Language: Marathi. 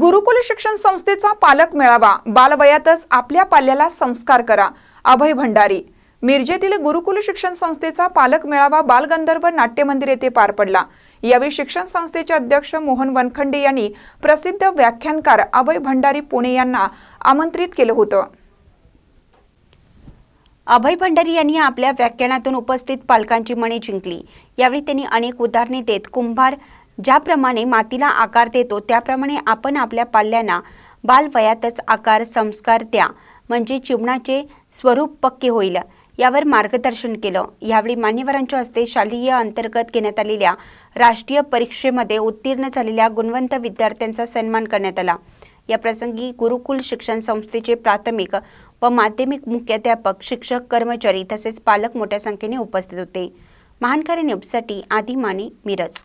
गुरुकुल शिक्षण संस्थेचा पालक मेळावा. बालवयातच आपल्या पाल्याला संस्कार करा. अभय भंडारी. मिरजेतील गुरुकुल शिक्षण संस्थेचा पालक मेळावा बालगंधर्व नाट्य मंदिर येथे पार पडला. यावेळी शिक्षण संस्थेचे अध्यक्ष मोहन वनखंडे यांनी प्रसिद्ध व्याख्यानकार अभय भंडारी पुणे यांना आमंत्रित केलं होतं. अभय भंडारी यांनी आपल्या व्याख्यानातून उपस्थित पालकांची मने जिंकली. यावेळी त्यांनी अनेक उदाहरणे देत कुंभार ज्याप्रमाणे मातीला आकार देतो त्याप्रमाणे आपण आपल्या पाल्यांना बालवयातच आकार संस्कार द्या. म्हणजे जीवनाचे स्वरूप पक्के होईल. यावर मार्गदर्शन केलं. यावेळी मान्यवरांच्या हस्ते शालेय अंतर्गत घेण्यात आलेल्या राष्ट्रीय परीक्षेमध्ये उत्तीर्ण झालेल्या गुणवंत विद्यार्थ्यांचा सन्मान करण्यात आला. या प्रसंगी गुरुकुल शिक्षण संस्थेचे प्राथमिक व माध्यमिक मुख्याध्यापक शिक्षक कर्मचारी तसेच पालक मोठ्या संख्येने उपस्थित होते. महानकारी न्यूजसाठी आदी माने मिरज.